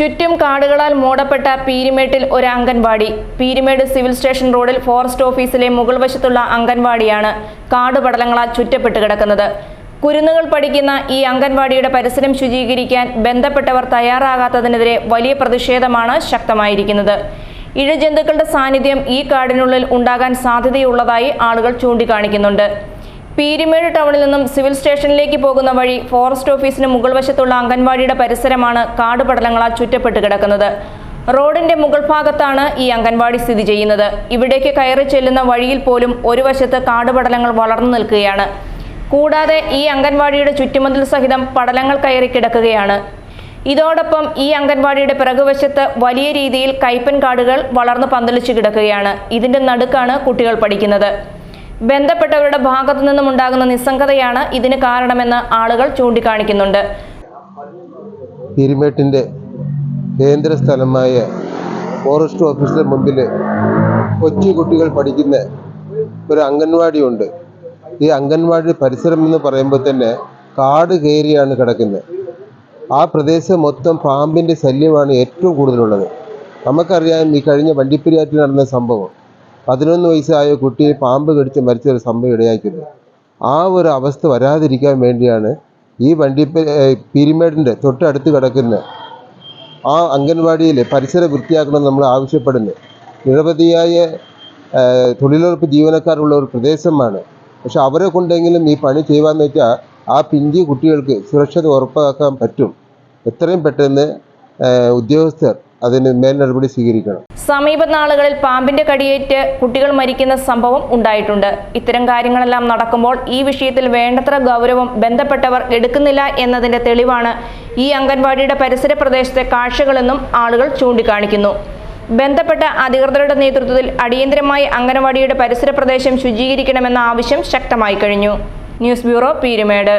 ചുറ്റും കാടുകളാൽ മൂടപ്പെട്ട പീരിമേട്ടിൽ ഒരു അംഗൻവാടി. പീരിമേട് സിവിൽ സ്റ്റേഷൻ റോഡിൽ ഫോറസ്റ്റ് ഓഫീസിലെ മുകൾ വശത്തുള്ള അംഗൻവാടിയാണ് കാടുപടലങ്ങളാൽ ചുറ്റപ്പെട്ട് കിടക്കുന്നത്. കുരുന്നുകൾ പഠിക്കുന്ന ഈ അംഗൻവാടിയുടെ പരിസരം ശുചീകരിക്കാൻ ബന്ധപ്പെട്ടവർ തയ്യാറാകാത്തതിനെതിരെ വലിയ പ്രതിഷേധമാണ് ശക്തമായിരിക്കുന്നത്. ഇഴജന്തുക്കളുടെ സാന്നിധ്യം ഈ കാടിനുള്ളിൽ ഉണ്ടാകാൻ സാധ്യതയുള്ളതായി ആളുകൾ ചൂണ്ടിക്കാണിക്കുന്നുണ്ട്. പീരിമേട് ടൗണിൽ നിന്നും സിവിൽ സ്റ്റേഷനിലേക്ക് പോകുന്ന വഴി ഫോറസ്റ്റ് ഓഫീസിന് മുകൾ വശത്തുള്ള അംഗൻവാടിയുടെ പരിസരമാണ് കാടുപടലങ്ങളാൽ ചുറ്റപ്പെട്ട് കിടക്കുന്നത്. റോഡിന്റെ മുകൾ ഭാഗത്താണ് ഈ അംഗൻവാടി സ്ഥിതി ചെയ്യുന്നത്. ഇവിടേക്ക് കയറി ചെല്ലുന്ന വഴിയിൽ പോലും ഒരു വശത്ത് കാടുപടലങ്ങൾ വളർന്നു നിൽക്കുകയാണ്. കൂടാതെ ഈ അംഗൻവാടിയുടെ ചുറ്റുമതിൽ സഹിതം പടലങ്ങൾ കയറി കിടക്കുകയാണ്. ഇതോടൊപ്പം ഈ അംഗൻവാടിയുടെ പിറകുവശത്ത് വലിയ രീതിയിൽ കൈപ്പൻ കാടുകൾ വളർന്നു പന്തലിച്ചു കിടക്കുകയാണ്. ഇതിന്റെ നടുക്കാണ് കുട്ടികൾ പഠിക്കുന്നത്. ബന്ധപ്പെട്ടവരുടെ ഭാഗത്തു നിന്നും ഉണ്ടാകുന്ന നിസ്സംഗതയാണ് ഇതിന് കാരണമെന്ന് ആളുകൾ ചൂണ്ടിക്കാണിക്കുന്നുണ്ട്. പീരിമേട്ടിന്റെ കേന്ദ്ര സ്ഥലമായ ഫോറസ്റ്റ് ഓഫീസിന് മുമ്പിൽ കൊച്ചു കുട്ടികൾ പഠിക്കുന്ന ഒരു അംഗൻവാടിയുണ്ട് ഈ അംഗൻവാടി പരിസരം എന്ന് പറയുമ്പോൾ തന്നെ കാട് കയറിയാണ് കിടക്കുന്നത്. ആ പ്രദേശം മൊത്തം പാമ്പിന്റെ ശല്യമാണ് ഏറ്റവും കൂടുതലുള്ളത്. നമുക്കറിയാം ഈ കഴിഞ്ഞ വണ്ടിപ്പെരിയാറ്റിൽ നടന്ന സംഭവം. പതിനൊന്ന് വയസ്സായ കുട്ടിയെ പാമ്പ് കടിച്ച് മരിച്ച ഒരു സംഭവം ഇടയാക്കുന്നത് ആ ഒരു അവസ്ഥ വരാതിരിക്കാൻ വേണ്ടിയാണ് ഈ വണ്ടി പീരിമേടിന്റെ തൊട്ടടുത്ത് കിടക്കുന്ന ആ അംഗൻവാടിയിൽ പരിസരം വൃത്തിയാക്കണം നമ്മൾ ആവശ്യപ്പെടുന്നു. നിരവധിയായ തൊഴിലുറപ്പ് ജീവനക്കാരുള്ള ഒരു പ്രദേശമാണ്. പക്ഷെ അവരെ കൊണ്ടെങ്കിലും ഈ പണി ചെയ്യുകയെന്ന് വെച്ചാൽ ആ പിഞ്ചി കുട്ടികൾക്ക് സുരക്ഷത ഉറപ്പാക്കാൻ പറ്റും. എത്രയും പെട്ടെന്ന് ഉദ്യോഗസ്ഥർ അതിന് മേൽ നടപടി സ്വീകരിക്കണം. സമീപ നാളുകളിൽ പാമ്പിന്റെ കടിയേറ്റ് കുട്ടികൾ മരിക്കുന്ന സംഭവം ഉണ്ടായിട്ടുണ്ട്. ഇത്തരം കാര്യങ്ങളെല്ലാം നടക്കുമ്പോൾ ഈ വിഷയത്തിൽ വേണ്ടത്ര ഗൗരവം ബന്ധപ്പെട്ടവർ എടുക്കുന്നില്ല എന്നതിന്റെ തെളിവാണ് ഈ അംഗൻവാടിയുടെ പരിസര പ്രദേശത്തെ കാഴ്ചകളെന്നും ആളുകൾ ചൂണ്ടിക്കാണിക്കുന്നു. ബന്ധപ്പെട്ട അധികൃതരുടെ നേതൃത്വത്തിൽ അടിയന്തരമായി അംഗൻവാടിയുടെ പരിസര പ്രദേശം ശുചീകരിക്കണമെന്ന ആവശ്യം ശക്തമായി കഴിഞ്ഞു. News bureau Peermade.